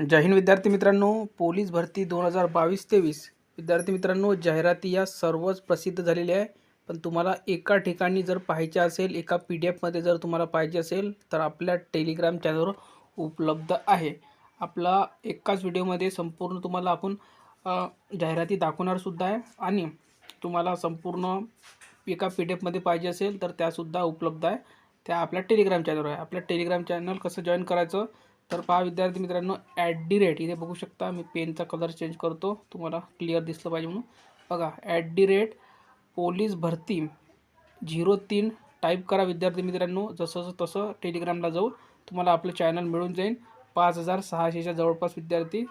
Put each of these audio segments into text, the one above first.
जय हिंद विद्यार्थी मित्रांनो. पोलीस भरती दोन हजार बावीस तेवीस. विद्यार्थी मित्रांनो जाहिराती या सर्वच प्रसिद्ध झालेल्या आहे. पण तुम्हाला एका ठिकाणी जर पाहायचे असेल एका पी डी एफमध्ये जर तुम्हाला पाहिजे असेल तर आपल्या टेलिग्राम चॅनलवर उपलब्ध आहे. आपला एकाच व्हिडिओमध्ये संपूर्ण तुम्हाला आपण जाहिराती दाखवणारसुद्धा आहे. आणि तुम्हाला संपूर्ण एका पी डी एफमध्ये पाहिजे असेल तर त्यासुद्धा उपलब्ध आहे. त्या आपल्या टेलिग्राम चॅनलवर आहे. आपल्या टेलिग्राम चॅनल कसं जॉईन करायचं? तर पहा विद्यार्थी मित्रांनो ॲट दी रेट इथे बघू शकता मी पेनचा कलर चेंज करतो. तुम्हाला क्लिअर दिसलं पाहिजे म्हणून. बघा ॲट दी रेट पोलीस भरती. झिरो तीन टाईप करा विद्यार्थी मित्रांनो. जसं तसं टेलिग्रामला जाऊन तुम्हाला आपलं चॅनल मिळून जाईल पाच हजार सहाशेच्या जवळपास विद्यार्थी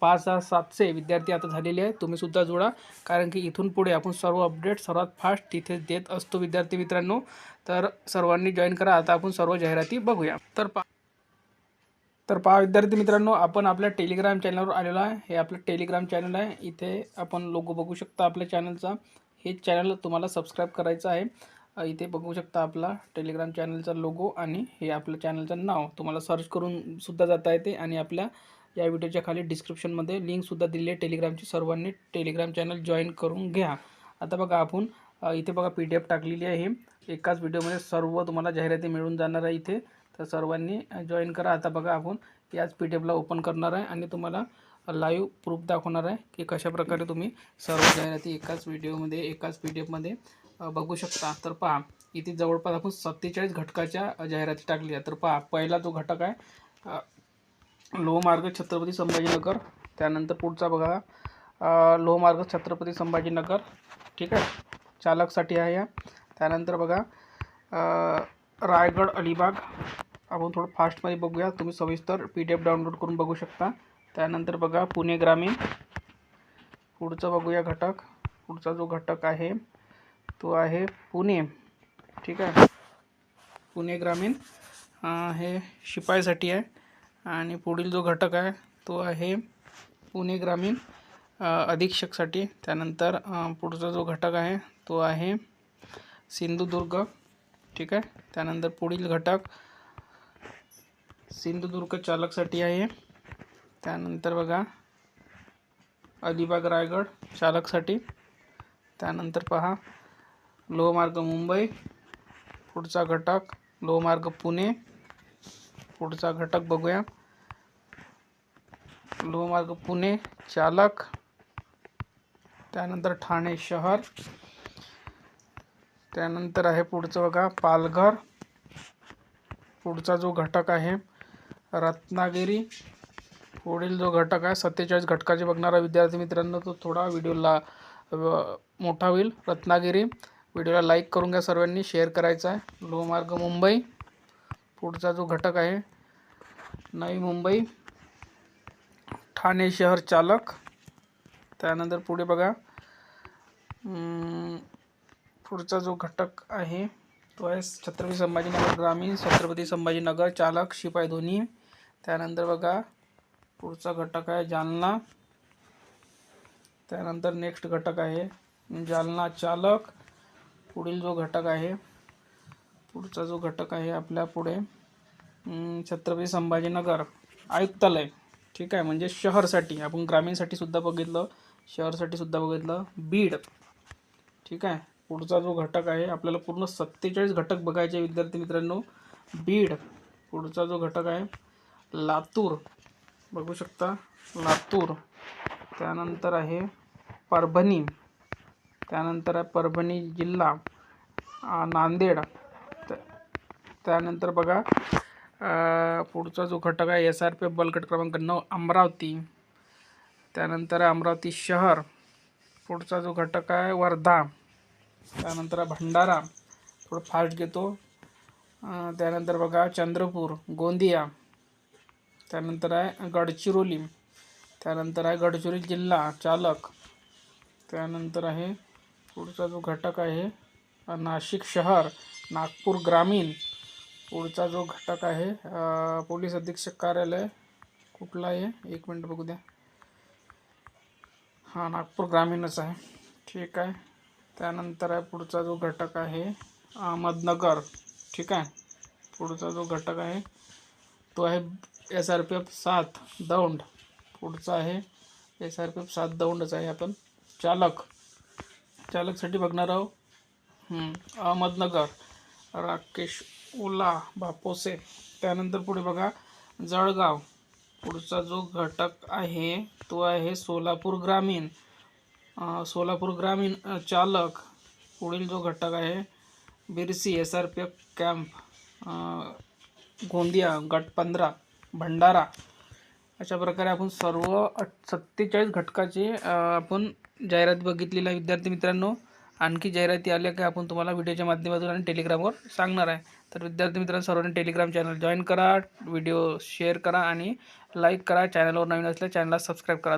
पाच हजार सातशे विद्यार्थी आता झालेले आहेत. तुम्हीसुद्धा जोडा. कारण की इथून पुढे आपण सर्व अपडेट सर्वात फास्ट तिथेच देत असतो विद्यार्थी मित्रांनो. तर सर्वांनी जॉईन करा. आता आपण सर्व जाहिराती बघूया. तर पा तर पहा विद्यार्थी मित्रांनो आपण आपल्या टेलिग्राम चॅनलवर आलेलो आहे. हे आपलं टेलिग्राम चॅनल आहे. इथे आपण लोगो बघू शकता आपल्या चॅनलचा हे चॅनल तुम्हाला सबस्क्राईब करायचं आहे. इथे बघू शकता आपला टेलिग्राम चॅनलचा लोगो आणि हे आपलं चॅनलचं नाव. तुम्हाला सर्च करून सुद्धा जाता येते आणि आपल्या या व्हिडिओच्या खाली डिस्क्रिप्शनमध्ये लिंकसुद्धा दिली आहे टेलिग्रामची सर्वांनी टेलिग्राम चॅनल जॉईन करून घ्या. आता बघा आपण इथे बघा पी डी एफ टाकलेली आहे. एकाच व्हिडिओमध्ये सर्व तुम्हाला जाहिराती मिळून जाणार आहे इथे. तर सर्वांनी जॉईन करा. आता बघा आपण याच पी डी एफला ओपन करणार आहे आणि तुम्हाला लाईव्ह प्रूफ दाखवणार आहे की कशाप्रकारे तुम्ही सर्व जाहिराती एकाच व्हिडिओमध्ये एकाच पी डी एफमध्ये बघू शकता. तर पहा इथे जवळपास आपण सत्तेचाळीस घटकाच्या जाहिराती जाहिराती टाकल्या. तर पहा पहिला जो घटक आहे लोहमार्ग छत्रपती संभाजीनगर त्यानंतर पुढचा बघा लोहमार्ग छत्रपती संभाजीनगर ठीक आहे? चालकसाठी आहे या. त्यानंतर बघा रायगड अलिबाग आपण थोडं फास्टमध्ये बघूया. तुम्ही सविस्तर पी डी एफ डाउनलोड करून बघू शकता. त्यानंतर बघा पुणे ग्रामीण. पुढचं बघूया घटक. पुढचा जो घटक आहे तो आहे पुणे. ठीक आहे? पुणे ग्रामीण हे शिपाईसाठी आहे. आणि पुढील जो घटक आहे तो आहे पुणे ग्रामीण अधीक्षकसाठी. त्यानंतर पुढचा जो घटक आहे तो आहे सिंधुदुर्ग. ठीक आहे? त्यानंतर पुढील घटक सिंधुदुर्ग चालकसाठी आहे. त्यानंतर बघा, अलिबाग रायगड चालकसाठी. त्यानंतर पहा, लोहमार्ग मुंबई, पुढचा घटक लोहमार्ग पुणे, पुढचा घटक बघूया. लोहमार्ग पुणे चालक, त्यानंतर ठाणे शहर, त्यानंतर आहे पुढचं बघा, पालघर. पुढचा जो घटक आहे रत्नागिरी पुढील जो घटक आहे सत्तेचाळीस घटकाचे बघणारा विद्यार्थी मित्रांनो तो थोडा व्हिडिओला मोठा होईल. रत्नागिरी व्हिडिओला लाईक करून घ्या सर्वांनी शेअर करायचा आहे. लोहमार्ग मुंबई. पुढचा जो घटक आहे नवी मुंबई. ठाणे शहर चालक. त्यानंतर पुढे बघा. पुढचा जो घटक आहे तो आहे छत्रपती संभाजीनगर ग्रामीण छत्रपती संभाजीनगर चालक शिपाई दोन्ही त्यानंतर बघा पुढचा घटक आहे जालना. त्यानंतर नेक्स्ट घटक आहे जालना चालक. पुढील जो घटक आहे पुढचा जो घटक आहे आपल्या पुढे छत्रपती संभाजीनगर आयुक्तालय. ठीक आहे म्हणजे शहरसाठी आपण ग्रामीणसाठी सुद्धा बघितलं शहरसाठी सुद्धा बघितलं बीड. ठीक आहे पुढचा जो घटक आहे आपल्याला पूर्ण सत्तेचाळीस घटक बघायचे विद्यार्थी मित्रांनो बीड. पुढचा जो घटक आहे लातूर. बघू शकता लातूर. त्यानंतर आहे परभणी. त्यानंतर आहे परभणी जिल्हा नांदेड. त्यानंतर बघा पुढचा जो घटक आहे एस आर पी बलकट बलगट क्रमांक नऊ अमरावती. त्यानंतर अमरावती शहर. पुढचा जो घटक आहे वर्धा. त्यानंतर भंडारा. थोडं फास्ट घेतो. त्यानंतर बघा चंद्रपूर गोंदिया. त्यानंतर आहे गडचिरोली. त्यानंतर आहे गडचिरोली जिल्हा चालक. त्यानंतर आहे पुढचा जो घटक आहे नाशिक शहर नागपूर ग्रामीण. पुढचा जो घटक आहे पोलीस अधीक्षक कार्यालय. कुठला आहे? एक मिनिट बघू द्या. हां नागपूर ग्रामीणच आहे. ठीक आहे. त्यानंतर आहे पुढचा जो घटक आहे अहमदनगर. ठीक आहे. पुढचा जो घटक आहे तो आहे एस आर पी एफ सात दौंड पुढचा आहे. एस आर पी एफ सात दौंडच आहे आपण. चालक. चालकसाठी बघणार आहोत अहमदनगर राकेश ओला बापोसे. त्यानंतर पुढे बघा जळगाव. पुढचा जो घटक आहे तो आहे सोलापूर ग्रामीण. सोलापूर ग्रामीण चालक. पुढील जो घटक आहे Birsi S R P F camp Gondiya गट पंधरा. भंडारा. अशा प्रकारे आपण सर्व सत्तेचाळीस घटकाचे आपण जाहिरात बघितलेली आहे. विद्यार्थी मित्रांनो आणखी जाहिराती आल्या की आपण तुम्हाला व्हिडिओच्या माध्यमातून आणि टेलिग्रामवर सांगणार आहे. तर विद्यार्थी मित्रांनो सर्वांनी टेलिग्राम चॅनल जॉईन करा व्हिडिओ शेअर करा आणि लाईक करा. चॅनलवर नवीन असल्या चॅनलला सबस्क्राईब करा.